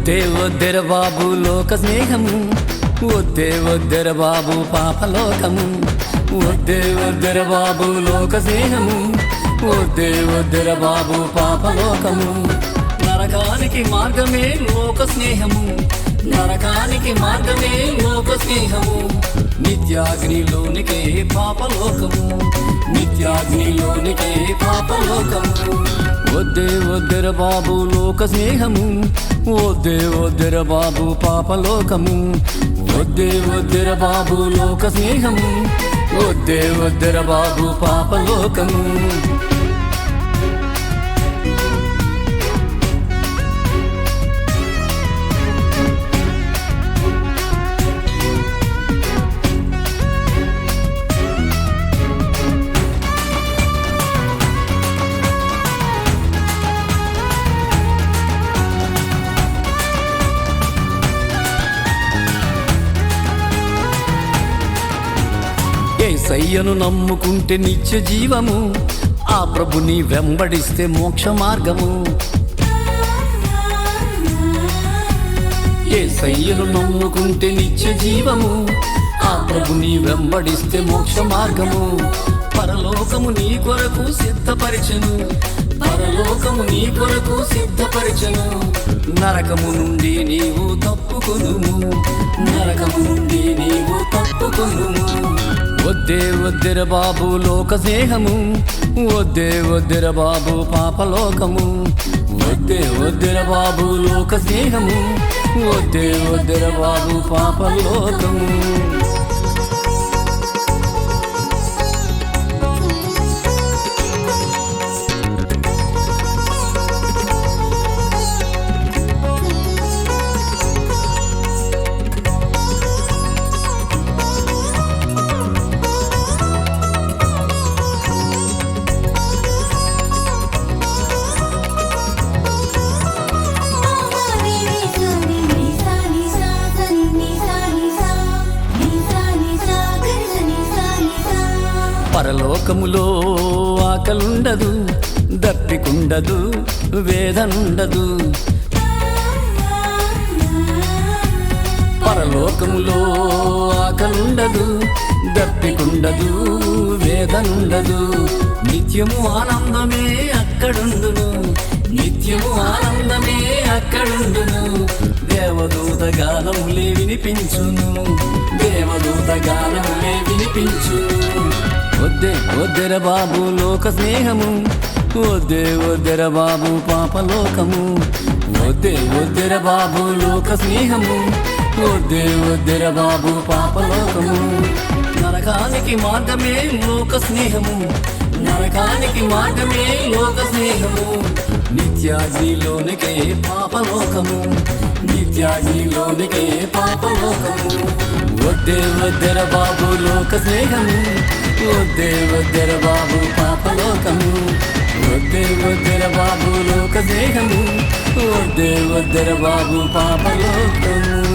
వద్దే వద్దెర బాబు లోక స్నేహము వద్దే వద్దెర బాబు పాపలోకము వద్దే వద్దెర బాబు లోక స్నేహము వద్దే వద్దెర బాబు పాపలోకము నరకానికి మార్గమే లోక స్నేహము. నరకానికి మార్గమే లోక స్నేహము నిత్యాగ్నిలోనికే పాపలోకము. నిత్యాగ్నిలోనికే పాపలోకము. వద్దే వద్దెర బాబు లోక స్నేహము వద్దే వద్దెర బాబు పాపలోకము. వద్దే వద్దెర బాబు లోక స్నేహము వద్దే వద్దెర బాబు పాపలోకము. సయ్యను నమ్ముకుంటే నిత్య జీవము. ఆ ప్రభుని వెంబడిస్తే మోక్ష మార్గము. ఏ సయ్యను నమ్ముకుంటే నిత్య జీవము. ఆ ప్రభుని వెంబడిస్తే మోక్ష మార్గము. పరలోకము నీ కొరకు సిద్ధపరిచను. పరలోకము నీ కొరకు సిద్ధపరచను. నరకము నుండి నీవు తప్పుకొనుము. నరకము నుండి నీవు తప్పుకొనుము. వద్దే బాబు లోక స్నేహము వద్దే వద్దిర బాబు పాపలోకము. వద్దే వద్దిర బాబు లోక స్నేహము వద్దే వద్దిర బాబు పాపలోకము. లోకములో ఆకలుండదు దప్పికుండదు వేదనుండదు. పరలోకములో ఆకలుండదు దప్పికుండదు వేదనుండదు. నిత్యము ఆనందమే అక్కడుండును నిత్యము ఆనందమే అక్కడుండును. దేవదూత గానములే వినిపించును దేవదూత గానములే వినిపించును. వద్దే వద్దెర బాబు లోక స్నేహము. వద్దే వద్దెర బాబు పాపలోకము వద్దే వద్దెర బాబు లోక స్నేహము. వద్దే వద్దెర బాబు పాపలోకము నరకానికి మార్గమే లోక స్నేహము. నరకానికి మార్గమే లోక స్నేహము. నిత్యాగ్నిలోనికే పాపలోకము పాప పాపలోకము వద్దే వద్దెర బాబు లోక స్నేహము. వద్దే వద్దెర బాబు పాపలోకము. వద్దే వద్దెర బాబు లోక దేహము వద్దే వద్దెర బాబు పాపలోకము.